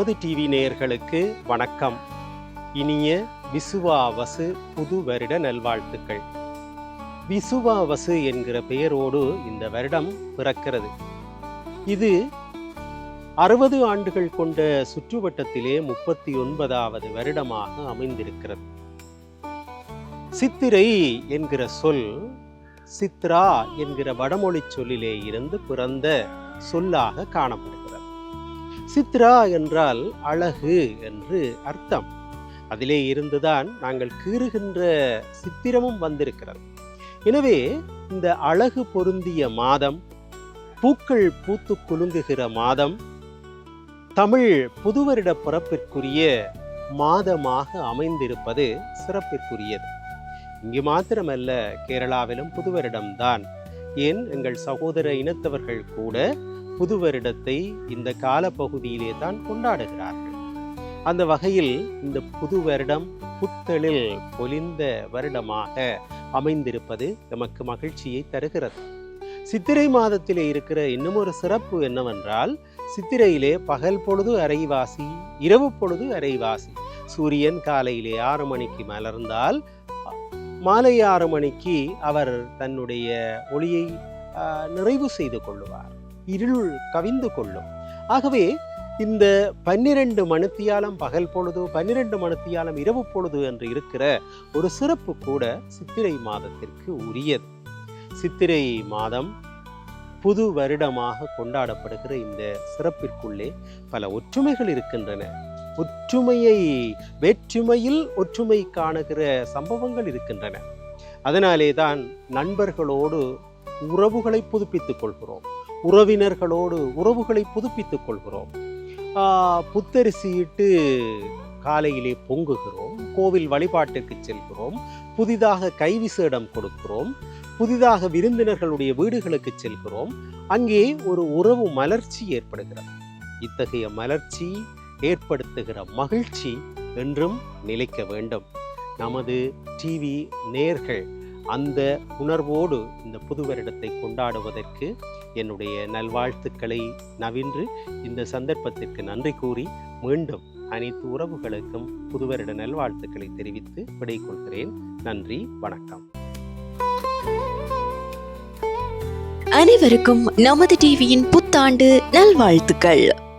ஜோதி TV நேயர்களுக்கு வணக்கம். இனிய விசுவாவசு புது வருட நல்வாழ்த்துக்கள். விசுவாவசு என்கிற பெயரோடு இந்த வருடம் பிறக்கிறது. இது அறுபது ஆண்டுகள் கொண்ட சுற்றுவட்டத்திலே முப்பத்தி ஒன்பதாவது வருடமாக அமைந்திருக்கிறது. சித்திரை என்கிற சொல் சித்ரா என்கிற வடமொழி சொல்லிலே இருந்து பிறந்த சொல்லாக காணப்படுகிறது. சித்ரா என்றால் அழகு என்று அர்த்தம். அதிலே இருந்துதான் நாங்கள் கீறுகின்ற சித்திரமும் வந்திருக்கிறது. எனவே இந்த அழகு பொருந்திய மாதம் பூக்கள் பூத்து குலுங்குகிற மாதம் தமிழ் புதுவருட பிறப்பிற்குரிய மாதமாக அமைந்திருப்பது சிறப்பிற்குரியது. இங்கு மாத்திரமல்ல கேரளாவிலும் புதுவரிடம்தான். ஏன்? எங்கள் சகோதர இனத்தவர்கள் கூட புது வருடத்தை இந்த காலப்பகுதியிலே தான் கொண்டாடுகிறார்கள். அந்த வகையில் இந்த புது வருடம் புத்தளில் பொலிந்த வருடமாக அமைந்திருப்பது நமக்கு மகிழ்ச்சியை தருகிறது. சித்திரை மாதத்திலே இருக்கிற இன்னும் ஒரு சிறப்பு என்னவென்றால் சித்திரையிலே பகல் பொழுது அரைவாசி இரவு பொழுது அரைவாசி. சூரியன் காலையிலே ஆறு மணிக்கு மலர்ந்தால் மாலை ஆறு மணிக்கு அவர் தன்னுடைய ஒளியை நிறைவு செய்து கொள்ளுவார். இருள் கவிந்து கொள்ளும். ஆகவே இந்த பன்னிரண்டு மணித்தியாலம் பகல் பொழுது பன்னிரண்டு மணித்தியாலம் இரவு பொழுது என்று இருக்கிற ஒரு சிறப்பு கூட சித்திரை மாதத்திற்கு உரியது. சித்திரை மாதம் புது வருடமாக கொண்டாடப்படுகிற இந்த சிறப்பிற்குள்ளே பல ஒற்றுமைகள் இருக்கின்றன. ஒற்றுமையை வேற்றுமையில் ஒற்றுமை காணுகிற சம்பவங்கள் இருக்கின்றன. அதனாலே தான் நண்பர்களோடு உறவுகளை புதுப்பித்துக் கொள்கிறோம். உறவினர்களோடு உறவுகளை புதுப்பித்துக் கொள்கிறோம். புத்தரிசியிட்டு காலையிலே பொங்குகிறோம் கோவில் வழிபாட்டிற்கு செல்கிறோம் புதிதாக கைவிசேடம் கொடுக்கிறோம் புதிதாக விருந்தினர்களுடைய வீடுகளுக்கு செல்கிறோம். அங்கே ஒரு உறவு மலர்ச்சி ஏற்படுகிறது. இத்தகைய மலர்ச்சி ஏற்படுத்துகிற மகிழ்ச்சி என்றும் நிலைக்க வேண்டும். நமது டிவி நேர்கள் அந்த உணர்வோடு இந்த புது வருடத்தை கொண்டாடுவதற்கு என்னுடைய நல்வாழ்த்துக்களை நவின்று இந்த சந்தர்ப்பத்திற்கு நன்றி கூறி மீண்டும் அனைத்து உறவுகளுக்கும் புது வருட நல்வாழ்த்துக்களை தெரிவித்து விடை கொள்கிறேன் நன்றி வணக்கம். அனைவருக்கும் நமது டிவியின் புத்தாண்டு நல்வாழ்த்துக்கள்.